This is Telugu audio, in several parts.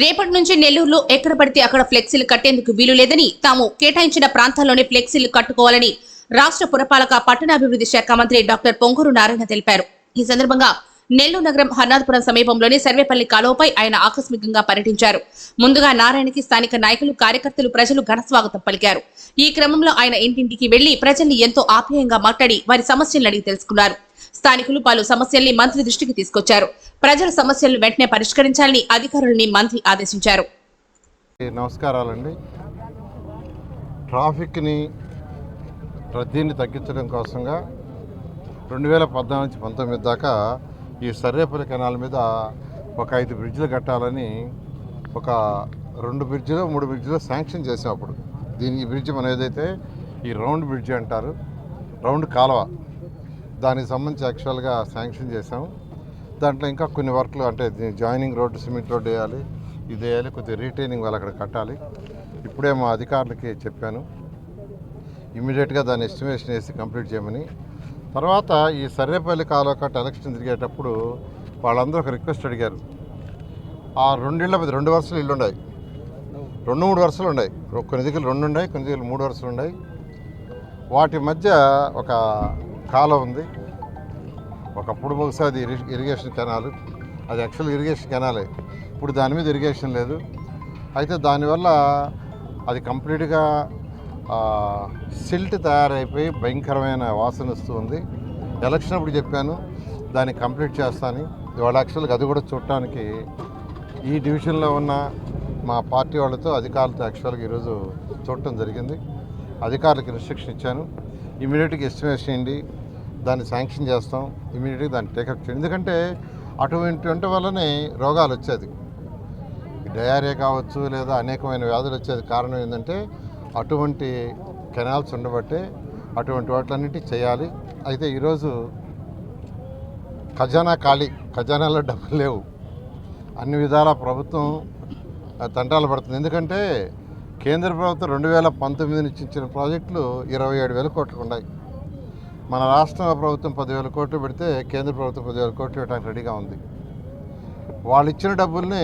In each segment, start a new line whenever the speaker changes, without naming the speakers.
రేపటి నుంచి నెల్లూరులో ఎక్కడ పడితే అక్కడ ఫ్లెక్సీలు కట్టేందుకు వీలు లేదని తాము కేటాయించిన ప్రాంతాల్లోనే ఫ్లెక్సీలు కట్టుకోవాలని రాష్ట్ర పురపాలక పట్టణాభివృద్ధి శాఖ మంత్రి డాక్టర్ పొంగూరు నారాయణ తెలిపారు. ఈ సందర్భంగా నెల్లూరు నగరం హర్నాథపురం సమీపంలోని సర్వేపల్లి కాలువపై ఆయన ఆకస్మికంగా పర్యటించారు. ముందుగా నారాయణకి స్థానిక నాయకులు కార్యకర్తలు ప్రజలు ఘనస్వాగతం పలికారు. ఈ క్రమంలో ఆయన ఇంటింటికి వెళ్ళి ప్రజల్ని ఎంతో ఆప్యాయంగా మాట్లాడి వారి సమస్యలను అడిగి తెలుసుకున్నారు. స్థానికులు పలు సమస్యల్ని మంత్రి దృష్టికి తీసుకొచ్చారు. ప్రజల సమస్యలను వెంటనే పరిష్కరించాలని అధికారులని మంత్రి ఆదేశించారు.
నమస్కారాలండి. ట్రాఫిక్ని రద్దీని తగ్గించడం కోసంగా రెండు వేల పద్నాలుగు నుంచి పంతొమ్మిది దాకా ఈ సర్రేపల్లి కెనాల్ మీద ఒక ఐదు బ్రిడ్జ్లు కట్టాలని ఒక రెండు బ్రిడ్జ్లో మూడు బ్రిడ్జ్లో శాంక్షన్ చేసాం అప్పుడు. దీని ఈ బ్రిడ్జ్ మనం ఏదైతే ఈ రౌండ్ బ్రిడ్జ్ అంటారు రౌండ్ కాలువ దానికి సంబంధించి యాక్చువల్గా శాంక్షన్ చేసాము దాంట్లో ఇంకా కొన్ని వర్క్లు అంటే జాయినింగ్ రోడ్డు సిమెంట్ రోడ్డు వేయాలి ఇది వేయాలి కొద్దిగా రీటైనింగ్ వాళ్ళు అక్కడ కట్టాలి. ఇప్పుడే మా అధికారులకి చెప్పాను. ఇమీడియట్గా దాని ఎస్టిమేషన్ వేసి కంప్లీట్ చేయమని. తర్వాత ఈ సర్వేపల్లి కాలువ కట్ట ఎలక్షన్ తిరిగేటప్పుడు వాళ్ళందరూ ఒక రిక్వెస్ట్ అడిగారు. ఆ రెండిళ్ళ మీద రెండు వరుసలు ఇల్లు ఉన్నాయి. రెండు మూడు వరుసలు ఉన్నాయి. కొన్ని దిగులు రెండు ఉన్నాయి కొన్ని దిగులు మూడు వరుసలు ఉన్నాయి. వాటి మధ్య ఒక కాలం ఉంది. ఒకప్పుడు బహుశా అది ఇరిగేషన్ కెనాల్ అది యాక్చువల్ ఇరిగేషన్ కెనాలే ఇప్పుడు దాని మీద ఇరిగేషన్ లేదు. అయితే దానివల్ల అది కంప్లీట్గా సిల్ట్ తయారైపోయి భయంకరమైన వాసన వస్తూ ఉంది. ఎలక్షన్ అప్పుడు చెప్పాను దాన్ని కంప్లీట్ చేస్తాను ఇవాళ యాక్చువల్గా అది కూడా చూడటానికి ఈ డివిజన్లో ఉన్న మా పార్టీ వాళ్ళతో అధికారులతో యాక్చువల్గా ఈరోజు చూడటం జరిగింది. అధికారులకు ఇన్స్ట్రక్షన్ ఇచ్చాను. ఇమీడియట్గా ఎస్టిమేషన్ చేయండి. దాన్ని శాంక్షన్ చేస్తాం ఇమీడియట్గా దాన్ని టేకప్ చేయండి. ఎందుకంటే అటువంటి వల్లనే రోగాలు వచ్చేది. డయారియా కావచ్చు లేదా అనేకమైన వ్యాధులు వచ్చేది. కారణం ఏంటంటే అటువంటి కెనాల్స్ ఉండబట్టే అటువంటి వాటిలన్నిటి చేయాలి. అయితే ఈరోజు ఖజానా ఖాళీ ఖజానాలో డబ్బులు లేవు. అన్ని విధాల ప్రభుత్వం తంటాలు పడుతుంది. ఎందుకంటే కేంద్ర ప్రభుత్వం రెండు వేల పంతొమ్మిది నుంచి ఇచ్చిన ప్రాజెక్టులు ఇరవై ఏడు వేల కోట్లు ఉన్నాయి. మన రాష్ట్ర ప్రభుత్వం పదివేల కోట్లు పెడితే కేంద్ర ప్రభుత్వం పదివేల కోట్లు పెట్టడానికి రెడీగా ఉంది. వాళ్ళు ఇచ్చిన డబ్బుల్ని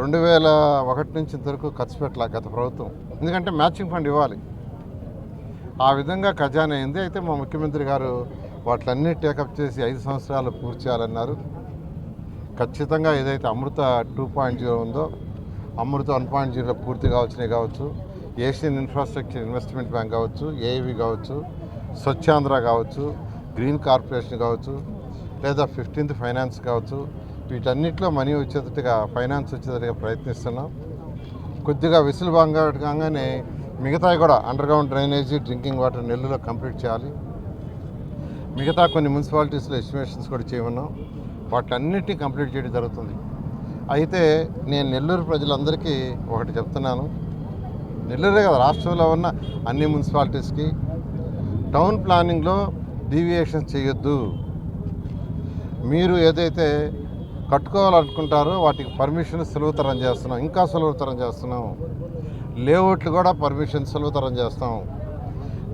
రెండు వేల ఒకటి నుంచి ఇంతవరకు ఖర్చు పెట్టాల గత ప్రభుత్వం. ఎందుకంటే మ్యాచింగ్ ఫండ్ ఇవ్వాలి. ఆ విధంగా ఖజానా అయింది. అయితే మా ముఖ్యమంత్రి గారు వాటిలన్నీ టేకప్ చేసి ఐదు సంవత్సరాలు పూర్తి చేయాలన్నారు. ఖచ్చితంగా ఏదైతే అమృత టూ పాయింట్ జీరో ఉందో అమృత వన్ పాయింట్ జీరో పూర్తి కావచ్చునే కావచ్చు. ఏషియన్ ఇన్ఫ్రాస్ట్రక్చర్ ఇన్వెస్ట్మెంట్ బ్యాంక్ కావచ్చు ఏఐవి కావచ్చు స్వచ్ఛాంధ్ర కావచ్చు గ్రీన్ కార్పొరేషన్ కావచ్చు లేదా ఫిఫ్టీన్త్ ఫైనాన్స్ కావచ్చు వీటన్నిటిలో మనీ వచ్చేటట్టుగా ఫైనాన్స్ వచ్చేటట్టుగా ప్రయత్నిస్తున్నాం. కొద్దిగా విసులు కాగానే మిగతావి కూడా అండర్గ్రౌండ్ డ్రైనేజీ డ్రింకింగ్ వాటర్ నెల్లూరులో కంప్లీట్ చేయాలి. మిగతా కొన్ని మున్సిపాలిటీస్లో ఎస్టిమేషన్స్ కూడా చేయమన్నాం. వాటన్నిటిని కంప్లీట్ చేయడం జరుగుతుంది. అయితే నేను నెల్లూరు ప్రజలందరికీ ఒకటి చెప్తున్నాను. నెల్లూరే కదా రాష్ట్రంలో ఉన్న అన్ని మున్సిపాలిటీస్కి టౌన్ ప్లానింగ్లో డీవియేషన్ చేయొద్దు. మీరు ఏదైతే కట్టుకోవాలనుకుంటారో వాటికి పర్మిషన్ సులభతరం చేస్తున్నాం. ఇంకా సులభతరం చేస్తున్నాం. లేఅవుట్లు కూడా పర్మిషన్ సులభతరం చేస్తాం.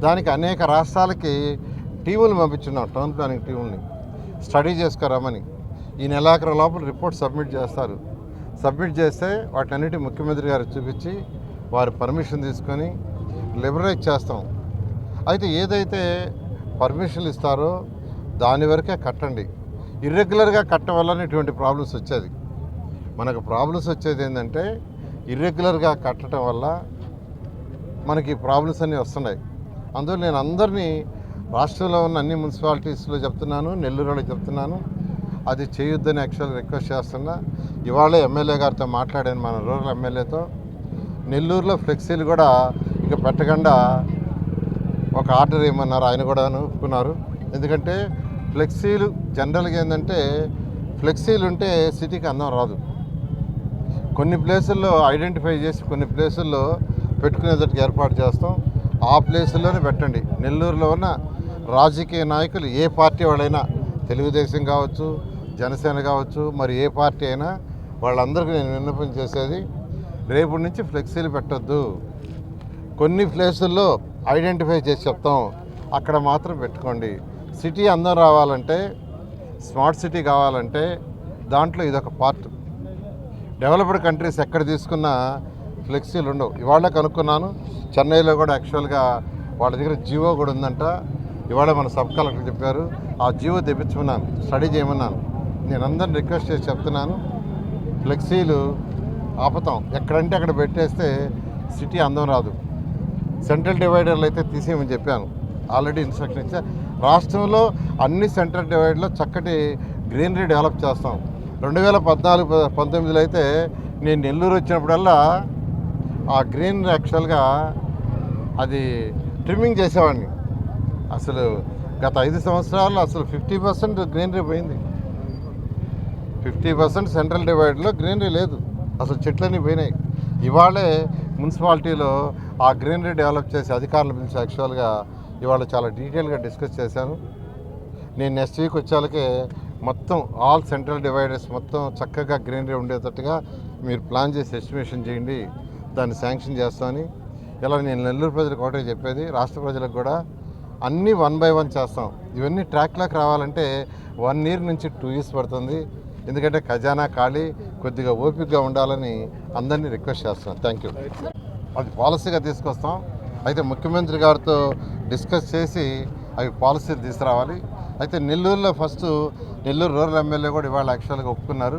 దానికి అనేక రాష్ట్రాలకి టీములు పంపించున్నాం టౌన్ ప్లానింగ్ టీముల్ని స్టడీ చేసుకురామని. ఈ నెలాఖరు లోపల రిపోర్ట్ సబ్మిట్ చేస్తారు. సబ్మిట్ చేస్తే వాటన్నిటి ముఖ్యమంత్రి గారు చూపించి వారు పర్మిషన్ తీసుకొని లిబరేజ్ చేస్తాం. అయితే ఏదైతే పర్మిషన్లు ఇస్తారో దాని వరకే కట్టండి. ఇర్రెగ్యులర్గా కట్టడం వల్ల ఇటువంటి ప్రాబ్లమ్స్ వచ్చేది. మనకు ప్రాబ్లమ్స్ వచ్చేది ఏంటంటే ఇర్రెగ్యులర్గా కట్టడం వల్ల మనకి ప్రాబ్లమ్స్ అన్నీ వస్తున్నాయి. అందువల్ల నేను అందరినీ రాష్ట్రంలో ఉన్న అన్ని మున్సిపాలిటీస్లో చెప్తున్నాను నెల్లూరులో చెప్తున్నాను అది చేయొద్దని యాక్చువల్ రిక్వెస్ట్ చేస్తున్నా. ఇవాళ ఎమ్మెల్యే గారితో మాట్లాడాను మన రూరల్ ఎమ్మెల్యేతో. నెల్లూరులో ఫ్లెక్సీలు కూడా ఇక పెట్టకుండా ఒక ఆర్డర్ ఏమన్నారు ఆయన కూడా ఒప్పుకున్నారు ఎందుకంటే ఫ్లెక్సీలు జనరల్గా ఏంటంటే ఫ్లెక్సీలు ఉంటే సిటీకి అందం రాదు. కొన్ని ప్లేసుల్లో ఐడెంటిఫై చేసి కొన్ని ప్లేసుల్లో పెట్టుకునేటట్టుగా ఏర్పాటు చేస్తాం. ఆ ప్లేసుల్లోనే పెట్టండి. నెల్లూరులో ఉన్న రాజకీయ నాయకులు ఏ పార్టీ వాళ్ళైనా తెలుగుదేశం కావచ్చు జనసేన కావచ్చు మరి ఏ పార్టీ అయినా వాళ్ళందరికీ నేను విన్నపం చేసేది రేపు నుంచి ఫ్లెక్సీలు పెట్టొద్దు. కొన్ని ప్లేసుల్లో ఐడెంటిఫై చేసి చెప్తాం. అక్కడ మాత్రం పెట్టుకోండి. సిటీ అందం రావాలంటే స్మార్ట్ సిటీ కావాలంటే దాంట్లో ఇదొక పార్ట్. డెవలప్డ్ కంట్రీస్ ఎక్కడ తీసుకున్నా ఫ్లెక్సీలు ఉండవు. ఇవాళ కనుక్కున్నాను చెన్నైలో కూడా యాక్చువల్గా వాళ్ళ దగ్గర జియో కూడా ఉందంట. ఇవాళ మన సబ్ కలెక్టర్ చెప్పారు ఆ జియో తెప్పించుకున్నాను స్టడీ చేయమన్నాను. నేను అందరిని రిక్వెస్ట్ చేసి చెప్తున్నాను ఫ్లెక్సీలు ఆపుతాం. ఎక్కడంటే అక్కడ పెట్టేస్తే సిటీ అందం రాదు. సెంట్రల్ డివైడర్లు అయితే తీసేయమని చెప్పాను. ఆల్రెడీ ఇన్స్ట్రక్షన్ ఇచ్చా రాష్ట్రంలో అన్ని సెంట్రల్ డివైడర్లో చక్కటి గ్రీనరీ డెవలప్ చేస్తాం. రెండు వేల పద్నాలుగు పంతొమ్మిదిలో అయితే నేను నెల్లూరు వచ్చినప్పుడల్లా ఆ గ్రీన్ యాక్చువల్గా అది ట్రిమ్మింగ్ చేసేవాడిని. అసలు గత ఐదు సంవత్సరాలు అసలు ఫిఫ్టీ పర్సెంట్ గ్రీనరీ పోయింది. ఫిఫ్టీ పర్సెంట్ సెంట్రల్ డివైడ్లో గ్రీనరీ లేదు. అసలు చెట్లన్నీ పోయినాయి. ఇవాళే మున్సిపాలిటీలో ఆ గ్రీనరీ డెవలప్ చేసి అధికారులు పిలిచి యాక్చువల్గా ఇవాళ చాలా డీటెయిల్గా డిస్కస్ చేశాను నేను నెక్స్ట్ వీక్ వచ్చేలకే మొత్తం ఆల్ సెంట్రల్ డివైడర్స్ మొత్తం చక్కగా గ్రీనరీ ఉండేటట్టుగా మీరు ప్లాన్ చేసి ఎస్టిమేషన్ చేయండి దాన్ని శాంక్షన్ చేస్తామని. ఇలా నేను నెల్లూరు ప్రజలకు ఒకటే చెప్పేది రాష్ట్ర ప్రజలకు కూడా అన్నీ వన్ బై వన్ చేస్తాం. ఇవన్నీ ట్రాక్లోకి రావాలంటే వన్ ఇయర్ నుంచి టూ ఇయర్స్ పడుతుంది. ఎందుకంటే ఖజానా ఖాళీ కొద్దిగా ఓపికగా ఉండాలని అందరినీ రిక్వెస్ట్ చేస్తున్నాను. థ్యాంక్ యూ అది పాలసీగా తీసుకొస్తాం. అయితే ముఖ్యమంత్రి గారితో డిస్కస్ చేసి అవి పాలసీలు తీసుకురావాలి. అయితే నెల్లూరులో ఫస్ట్ నెల్లూరు రూరల్ ఎమ్మెల్యే కూడా ఇవాళ యాక్చువల్గా ఒప్పుకున్నారు.